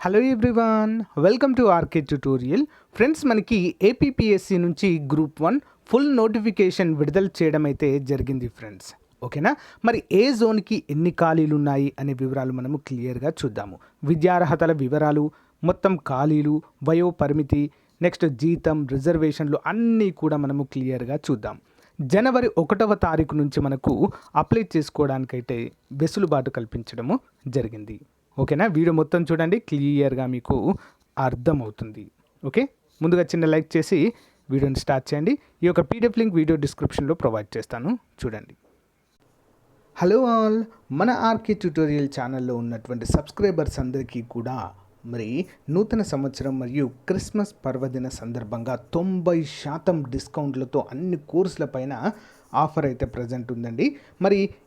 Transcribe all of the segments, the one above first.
Hello everyone welcome to RK tutorial friends మనకి APPSC నుంచి group one full notification విడుదల చేయడం అయితే జరిగింది ఫ్రెండ్స్ ఓకేనా మరి ఏ జోన్కి ఎన్ని ఖాళీలు ఉన్నాయి అనే వివరాలు మనము క్లియర్గా చూద్దాము. విద్యార్హతల వివరాలు మొత్తం ఖాళీలు వయో పరిమితి నెక్స్ట్ జీతం రిజర్వేషన్లు అన్నీ కూడా మనము క్లియర్గా చూద్దాం. జనవరి ఒకటవ తారీఖు నుంచి మనకు అప్లై చేసుకోవడానికైతే వెసులుబాటు కల్పించడము జరిగింది. ఓకేనా? వీడియో మొత్తం చూడండి క్లియర్గా మీకు అర్థమవుతుంది. ఓకే? ముందుగా చిన్న లైక్ చేసి వీడియోని స్టార్ట్ చేయండి. ఈ యొక్క పీడిఎఫ్ లింక్ వీడియో డిస్క్రిప్షన్లో ప్రొవైడ్ చేస్తాను. చూడండి. Hello all. మన ఆర్కే ట్యూటోరియల్ ఛానల్లో ఉన్నటువంటి సబ్స్క్రైబర్స్ అందరికీ కూడా మరి నూతన సంవత్సరం మరియు క్రిస్మస్ పర్వదిన సందర్భంగా తొంభై శాతం డిస్కౌంట్లతో అన్ని కోర్సుల పైన ఆఫర్ అయితే ప్రజెంట్ ఉందండి. మరి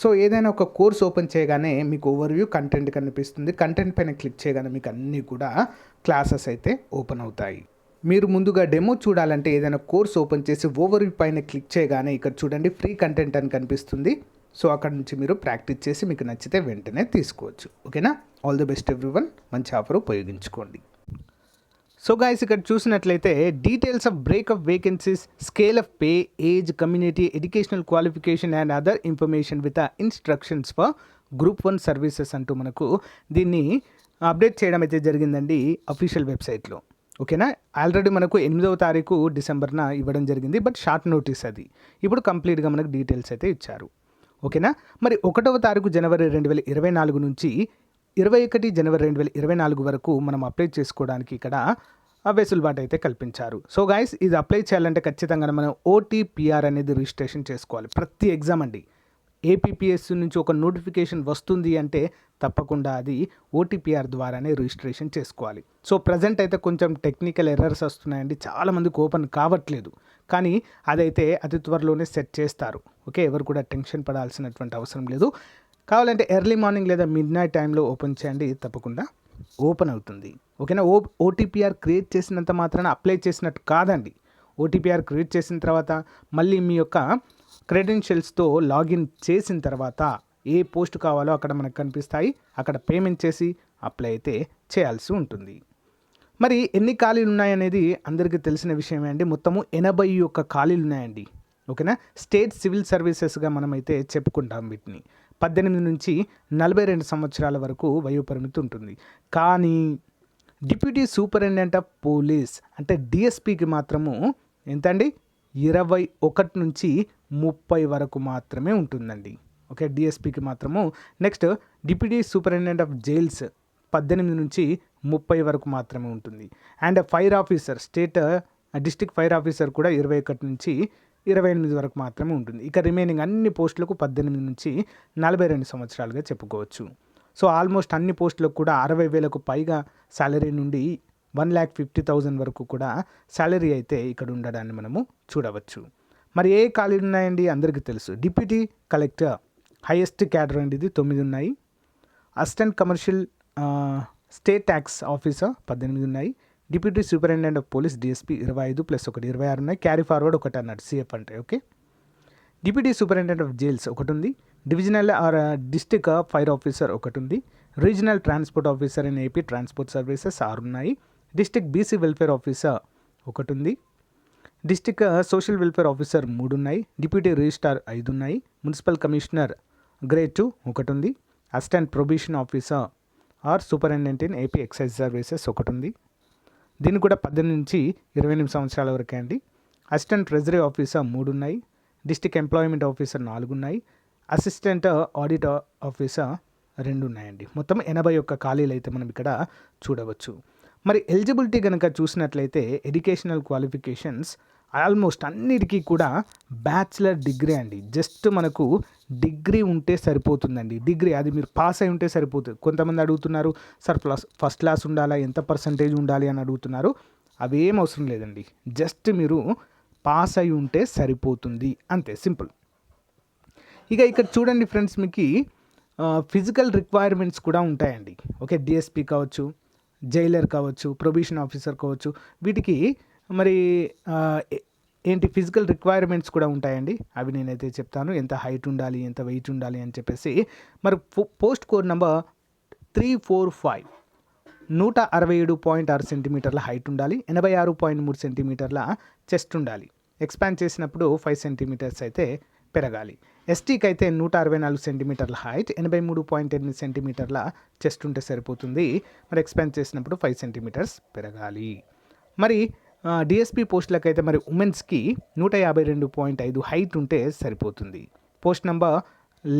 సో ఏదైనా ఒక కోర్స్ ఓపెన్ చేయగానే మీకు ఓవర్వ్యూ కంటెంట్ కనిపిస్తుంది. కంటెంట్ పైన క్లిక్ చేయగానే మీకు అన్నీ కూడా క్లాసెస్ అయితే ఓపెన్ అవుతాయి. మీరు ముందుగా డెమో చూడాలంటే ఏదైనా కోర్స్ ఓపెన్ చేసి ఓవర్వ్యూ పైన క్లిక్ చేయగానే ఇక్కడ చూడండి ఫ్రీ కంటెంట్ అని కనిపిస్తుంది. సో అక్కడ నుంచి మీరు ప్రాక్టీస్ చేసి మీకు నచ్చితే వెంటనే తీసుకోవచ్చు. ఓకేనా ఆల్ ది బెస్ట్ ఎవ్రీవన్ మంచి ఆఫర్ ఉపయోగించుకోండి. సో గాయస్ ఇక్కడ చూసినట్లయితే details of break of vacancies scale of pay age community educational qualification and other information with instructions for group one services అంటూ మనకు దీన్ని అప్డేట్ చేయడం అయితే జరిగిందండి అఫీషియల్ వెబ్సైట్లో ఓకేనా ఆల్రెడీ మనకు ఎనిమిదవ తారీఖు డిసెంబర్న ఇవ్వడం జరిగింది బట్ షార్ట్ నోటీస్ అది. ఇప్పుడు కంప్లీట్గా మనకు డీటెయిల్స్ అయితే ఇచ్చారు. ఓకేనా మరి ఒకటవ తారీఖు జనవరి రెండు వేల ఇరవై నాలుగు నుంచి ఇరవై ఒకటి జనవరి రెండు వేల ఇరవై నాలుగు వరకు మనం అప్లై చేసుకోవడానికి ఇక్కడ వెసులుబాటు అయితే కల్పించారు. సో గాయస్ ఇది అప్లై చేయాలంటే ఖచ్చితంగా మనం ఓటీపీఆర్ అనేది రిజిస్ట్రేషన్ చేసుకోవాలి. ప్రతి ఎగ్జామ్ అండి. ఏపీపీఎస్ నుంచి ఒక నోటిఫికేషన్ వస్తుంది అంటే తప్పకుండా అది ఓటీపీఆర్ ద్వారానే రిజిస్ట్రేషన్ చేసుకోవాలి. సో ప్రజెంట్ అయితే కొంచెం టెక్నికల్ ఎర్రర్స్ వస్తున్నాయండి. చాలామందికి ఓపెన్ కావట్లేదు. కానీ అదైతే అతి త్వరలోనే సెట్ చేస్తారు. ఓకే ఎవరు కూడా టెన్షన్ పడాల్సినటువంటి అవసరం లేదు. కావాలంటే ఎర్లీ మార్నింగ్ లేదా మిడ్ నైట్ టైంలో ఓపెన్ చేయండి తప్పకుండా. ఓపెన్ అవుతుంది. ఓకేనా? ఓ ఓటీపీఆర్ క్రియేట్ చేసినంత మాత్రాన అప్లై చేసినట్టు కాదండి. ఓటీపీఆర్ క్రియేట్ చేసిన తర్వాత మళ్ళీ మీ యొక్క క్రెడెన్షియల్స్తో లాగిన్ చేసిన తర్వాత ఏ పోస్ట్ కావాలో అక్కడ మనకు కనిపిస్తాయి. అక్కడ పేమెంట్ చేసి అప్లై అయితే చేయాల్సి ఉంటుంది. మరి ఎన్ని ఖాళీలు ఉన్నాయనేది అందరికీ తెలిసిన విషయమే అండి. మొత్తము ఎనభై ఒక్క ఖాళీలు ఉన్నాయండి. ఓకేనా? స్టేట్ సివిల్ సర్వీసెస్గా మనమైతే చెప్పుకుంటాం వీటిని. పద్దెనిమిది నుంచి నలభై రెండు సంవత్సరాల వరకు వయోపరిమితి ఉంటుంది. కానీ డిప్యూటీ సూపరింటెండెంట్ ఆఫ్ పోలీస్ అంటే డిఎస్పికి మాత్రము ఎంతండి? ఇరవై ఒకటి నుంచి ముప్పై వరకు మాత్రమే ఉంటుందండి. ఓకే డిఎస్పికి మాత్రము. Next deputy superintendent of jails పద్దెనిమిది నుంచి ముప్పై వరకు మాత్రమే ఉంటుంది. And fire officer state district fire officer కూడా ఇరవై ఒకటి నుంచి ఇరవై ఎనిమిది వరకు మాత్రమే ఉంటుంది. ఇక రిమైనింగ్ అన్ని పోస్టులకు పద్దెనిమిది నుంచి నలభై రెండు సంవత్సరాలుగా చెప్పుకోవచ్చు. సో ఆల్మోస్ట్ అన్ని పోస్టులకు కూడా అరవై వేలకు పైగా శాలరీ నుండి వన్ ల్యాక్ ఫిఫ్టీ థౌజండ్ వరకు కూడా శాలరీ అయితే ఇక్కడ ఉండడాన్ని మనము చూడవచ్చు. మరి ఏ ఖాళీలు ఉన్నాయండి? అందరికీ తెలుసు. డిప్యూటీ కలెక్టర్ హైయెస్ట్ క్యాడర్ అండి ఇది తొమ్మిది ఉన్నాయి. Assistant commercial state tax officer పద్దెనిమిది ఉన్నాయి. Deputy superintendent of police DSP ఇరవై ఐదు ప్లస్ ఒకటి ఇరవై ఆరు ఉన్నాయి. క్యారీ ఫార్వర్డ్ ఒకటి అన్నాడు సిఎఫ్ అంటే okay? Deputy superintendent of jails ఒకటి ఉంది. Divisional or district fire officer ఒకటి ఉంది. Regional transport officer in AP transport services ఆరు ఉన్నాయి. డిస్టిక్ బీసీ వెల్ఫేర్ ఆఫీసర్ ఒకటి ఉంది. డిస్టిక్ సోషల్ వెల్ఫేర్ ఆఫీసర్ మూడు ఉన్నాయి. డిప్యూటీ రిజిస్ట్రార్ ఐదు ఉన్నాయి. మున్సిపల్ కమిషనర్ గ్రేడ్ టూ ఒకటి ఉంది. Assistant probation officer or superintendent in AP excise services ఒకటి ఉంది. దీన్ని కూడా పద్దెనిమిది నుంచి ఇరవై ఎనిమిది సంవత్సరాల వరకే అండి. అసిస్టెంట్ ట్రెజరీ ఆఫీసర్ మూడు ఉన్నాయి డిస్టిక్ ఎంప్లాయ్మెంట్ ఆఫీసర్ నాలుగు ఉన్నాయి అసిస్టెంట్ ఆడిట్ ఆఫీసర్ రెండు ఉన్నాయండి మొత్తం ఎనభై ఒక్క ఖాళీలు అయితే మనం ఇక్కడ చూడవచ్చు. మరి ఎలిజిబిలిటీ కనుక చూసినట్లయితే ఎడ్యుకేషనల్ క్వాలిఫికేషన్స్ ఆల్మోస్ట్ అన్నిటికీ కూడా బ్యాచిలర్ డిగ్రీ అండి. జస్ట్ మనకు డిగ్రీ ఉంటే సరిపోతుందండి. డిగ్రీ అది మీరు పాస్ అయి ఉంటే సరిపోతుంది. కొంతమంది అడుగుతున్నారు సార్ ప్లస్ ఫస్ట్ క్లాస్ ఉండాలా? ఎంత పర్సంటేజ్ ఉండాలి? అని అడుగుతున్నారు. అవేం అవసరం లేదండి. జస్ట్ మీరు పాస్ అయి ఉంటే సరిపోతుంది. అంతే సింపుల్ ఇక ఇక్కడ చూడండి ఫ్రెండ్స్ మీకు ఫిజికల్ రిక్వైర్మెంట్స్ కూడా ఉంటాయండి. ఓకే డిఎస్పి కావచ్చు జైలర్ కావచ్చు ప్రొబిషన్ ఆఫీసర్ కావచ్చు వీటికి మరి ఏంటి ఫిజికల్ రిక్వైర్మెంట్స్ కూడా ఉంటాయండి. అవి నేనైతే చెప్తాను. ఎంత హైట్ ఉండాలి ఎంత వెయిట్ ఉండాలి అని చెప్పేసి. మరి post code number three four five. నూట అరవై ఏడు పాయింట్ ఆరు సెంటీమీటర్ల హైట్ ఉండాలి. ఎనభై ఆరు పాయింట్ మూడు సెంటీమీటర్ల చెస్ట్ ఉండాలి. ఎక్స్పాండ్ చేసినప్పుడు ఫైవ్ సెంటీమీటర్స్ అయితే పెరగాలి. ఎస్టీకి అయితే నూట అరవై నాలుగు సెంటీమీటర్ల హైట్ ఎనభై మూడు పాయింట్ ఎనిమిది సెంటీమీటర్ల చెస్ట్ ఉంటే సరిపోతుంది. మరి ఎక్స్పాండ్ చేసినప్పుడు ఫైవ్ సెంటీమీటర్స్ పెరగాలి. మరి డిఎస్పి పోస్టులకైతే మరి ఉమెన్స్కి నూట యాభై రెండు పాయింట్ ఐదు హైట్ ఉంటే సరిపోతుంది. పోస్ట్ నెంబర్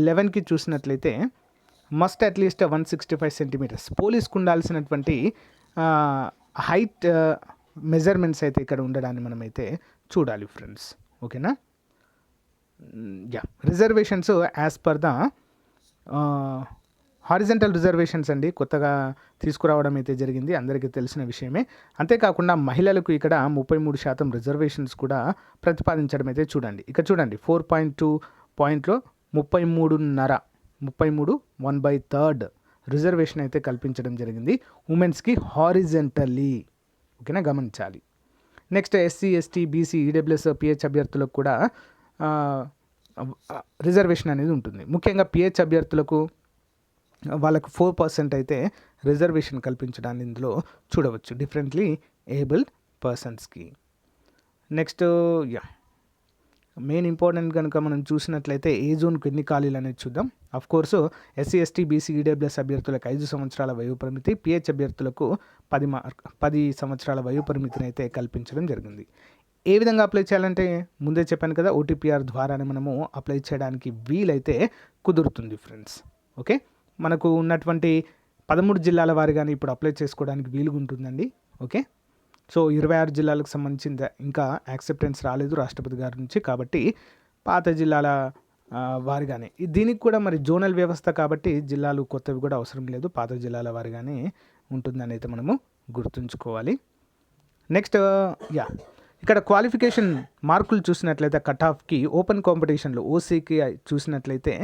లెవెన్కి చూసినట్లయితే must at least one sixty five centimetres. పోలీస్కి ఉండాల్సినటువంటి హైట్ మెజర్మెంట్స్ అయితే ఇక్కడ ఉండడాన్ని మనమైతే చూడాలి ఫ్రెండ్స్. ఓకేనా? Yeah. Reservations as per the horizontal reservations అండి కొత్తగా తీసుకురావడం అయితే జరిగింది. అందరికీ తెలిసిన విషయమే. అంతేకాకుండా మహిళలకు ఇక్కడ ముప్పై మూడు శాతం రిజర్వేషన్స్ కూడా ప్రతిపాదించడం అయితే చూడండి. ఇక్కడ చూడండి ఫోర్ పాయింట్ టూ పాయింట్లో ముప్పై మూడున్నర ముప్పై మూడు వన్ బై థర్డ్ రిజర్వేషన్ అయితే కల్పించడం జరిగింది. ఉమెన్స్కి హారిజెంటల్లీ ఓకేనా? గమనించాలి. Next SC ST BC EWS PH అభ్యర్థులకు కూడా రిజర్వేషన్ అనేది ఉంటుంది. ముఖ్యంగా పిహెచ్ అభ్యర్థులకు వాళ్ళకు ఫోర్ పర్సెంట్ అయితే రిజర్వేషన్ కల్పించడాన్ని ఇందులో చూడవచ్చు. డిఫరెంట్లీ ఏబుల్డ్ పర్సన్స్కి నెక్స్ట్ యా మెయిన్ ఇంపార్టెంట్ కనుక మనం చూసినట్లయితే ఏ జోన్కి ఎన్ని ఖాళీలు అనేది చూద్దాం. Of course SC ST BC EWS అభ్యర్థులకు ఐదు సంవత్సరాల వయో పరిమితి పిహెచ్ అభ్యర్థులకు పది మార్క్ పది సంవత్సరాల వయో పరిమితిని అయితే కల్పించడం జరిగింది. ఏ విధంగా అప్లై చేయాలంటే ముందే చెప్పాను కదా ఓటీపీఆర్ ద్వారానే మనము అప్లై చేయడానికి వీలైతే కుదురుతుంది ఫ్రెండ్స్ ఓకే మనకు ఉన్నటువంటి పదమూడు జిల్లాల వారిగానే ఇప్పుడు అప్లై చేసుకోవడానికి వీలుగా ఉంటుందండి ఓకే? సో ఇరవై ఆరు జిల్లాలకు సంబంధించిన ఇంకా యాక్సెప్టెన్స్ రాలేదు రాష్ట్రపతి గారి నుంచి కాబట్టి పాత జిల్లాల ఆ, వారిగానే దీనికి కూడా మరి జోనల్ వ్యవస్థ కాబట్టి జిల్లాలు కొత్తవి కూడా అవసరం లేదు. పాత జిల్లాల వారిగానే ఉంటుందని అయితే మనము గుర్తుంచుకోవాలి. నెక్స్ట్ యా ఇక్కడ క్వాలిఫికేషన్ మార్కులు చూసినట్లయితే కట్ ఆఫ్కి ఓపెన్ కాంపిటీషన్లో ఓసీకి చూసినట్లయితే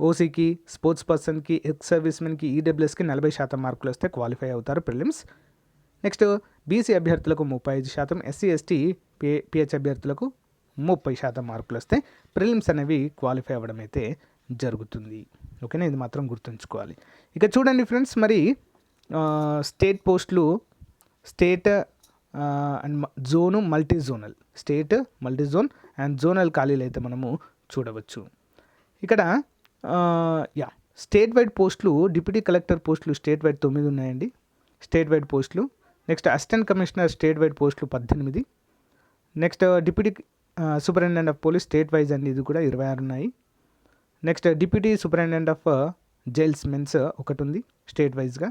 ఓసీకి స్పోర్ట్స్ పర్సన్కి ఎక్స్ సర్వీస్మెన్కి ఈడబ్ల్యూఎస్కి నలభై శాతం మార్కులు వస్తే క్వాలిఫై అవుతారు ప్రిలిమ్స్. నెక్స్ట్ బీసీ అభ్యర్థులకు ముప్పై ఐదు శాతం ఎస్సీ ఎస్టీ పి పిహెచ్ అభ్యర్థులకు ముప్పై శాతం మార్కులు వస్తే ప్రిలిమ్స్ అనేవి క్వాలిఫై అవ్వడం అయితే జరుగుతుంది. ఓకేనా? ఇది మాత్రం గుర్తుంచుకోవాలి. ఇక చూడండి ఫ్రెండ్స్ మరి స్టేట్ పోస్టులు state and zone multi zonal state multi zone and zonal ఖాళీలు అయితే మనము చూడవచ్చు. ఇక్కడ యా. స్టేట్ వైడ్ పోస్టులు డిప్యూటీ కలెక్టర్ పోస్టులు స్టేట్ వైడ్ తొమ్మిది ఉన్నాయండి. స్టేట్ వైడ్ పోస్టులు. Next assistant commissioner state wide పోస్టులు పద్దెనిమిది. Next deputy superintendent of police state wise అండి ఇది కూడా ఇరవై ఆరు ఉన్నాయి. Next deputy superintendent of jails men's ఒకటి ఉంది స్టేట్ వైజ్గా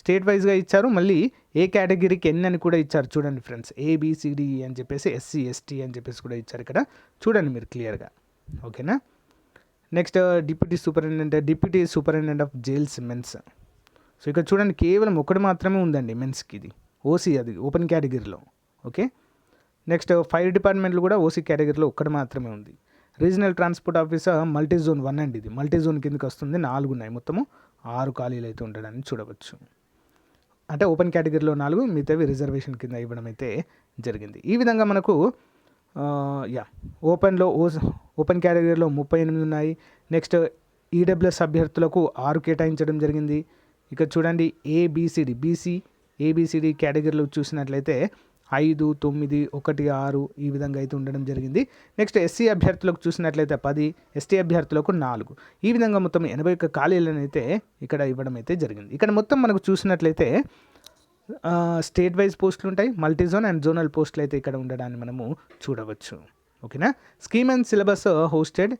స్టేట్ వైజ్గా ఇచ్చారు. మళ్ళీ ఏ కేటగిరీకి ఎన్ని అని కూడా ఇచ్చారు చూడండి ఫ్రెండ్స్. ఏబిసిడిఈ e అని చెప్పేసి ఎస్సీ ఎస్టీ అని చెప్పేసి కూడా ఇచ్చారు ఇక్కడ. చూడండి మీరు క్లియర్గా. ఓకేనా? Next deputy superintendent deputy superintendent of jails men's so ఇక్కడ చూడండి కేవలం ఒకటి మాత్రమే ఉందండి మెన్స్కి ఇది. ఓసీ అది ఓపెన్ కేటగిరీలో ఓకే నెక్స్ట్ ఫైర్ డిపార్ట్మెంట్లు కూడా ఓసీ కేటగిరీలో ఒక్కటి మాత్రమే ఉంది. Regional transport officer multi zone one అండి ఇది. మల్టీ జోన్ కిందకి వస్తుంది నాలుగు ఉన్నాయి మొత్తము. ఆరు ఖాళీలు అయితే ఉండడాన్ని చూడవచ్చు. అంటే ఓపెన్ కేటగిరీలో నాలుగు మిగతావి రిజర్వేషన్ కింద ఇవ్వడం అయితే జరిగింది. ఈ విధంగా మనకు యా ఓపెన్లో ఓ ఓపెన్ కేటగిరీలో ముప్పై ఎనిమిది ఉన్నాయి. నెక్స్ట్ ఈడబ్ల్యూఎస్ అభ్యర్థులకు ఆరు కేటాయించడం జరిగింది. ఇక చూడండి ఏబిసిడి బీసీ ఏబిసిడి కేటగిరీలో చూసినట్లయితే ఐదు తొమ్మిది ఒకటి ఆరు ఈ విధంగా అయితే ఉండడం జరిగింది. నెక్స్ట్ ఎస్సీ అభ్యర్థులకు చూసినట్లయితే పది ఎస్టీ అభ్యర్థులకు నాలుగు. ఈ విధంగా మొత్తం ఎనభై ఒక్క ఖాళీలను అయితే ఇక్కడ ఇవ్వడం అయితే జరిగింది. ఇక్కడ మొత్తం మనకు చూసినట్లయితే స్టేట్ వైజ్ పోస్టులు ఉంటాయి. మల్టీ జోన్ అండ్ జోనల్ పోస్టులు అయితే ఇక్కడ ఉండడాన్ని మనము చూడవచ్చు. ఓకేనా? Scheme and syllabus hosted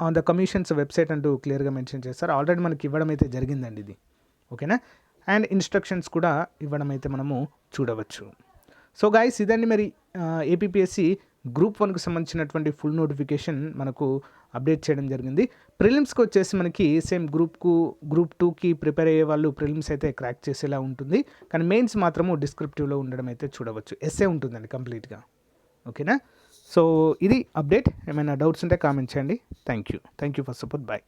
on the commission's website అంటూ క్లియర్గా మెన్షన్ చేస్తారు. ఆల్రెడీ మనకి ఇవ్వడం అయితే జరిగిందండి ఇది. ఓకేనా? అండ్ ఇన్స్ట్రక్షన్స్ కూడా ఇవ్వడం అయితే మనము చూడవచ్చు. సో గాయస్ ఇదండి మరి uh, ఏపీఎస్సి గ్రూప్ వన్కి సంబంధించినటువంటి ఫుల్ నోటిఫికేషన్ మనకు అప్డేట్ చేయడం జరిగింది. ప్రిలిమ్స్కి వచ్చేసి మనకి సేమ్ గ్రూప్కు గ్రూప్ టూకి ప్రిపేర్ అయ్యే వాళ్ళు ప్రిలిమ్స్ అయితే క్రాక్ చేసేలా ఉంటుంది. కానీ మెయిన్స్ మాత్రము డిస్క్రిప్టివ్లో ఉండడం అయితే చూడవచ్చు. ఎస్ఏ ఉంటుందండి కంప్లీట్గా. ఓకేనా? సో ఇది అప్డేట్. ఏమైనా డౌట్స్ ఉంటే కామెంట్ చేయండి. Thank you. Thank you for support. Bye.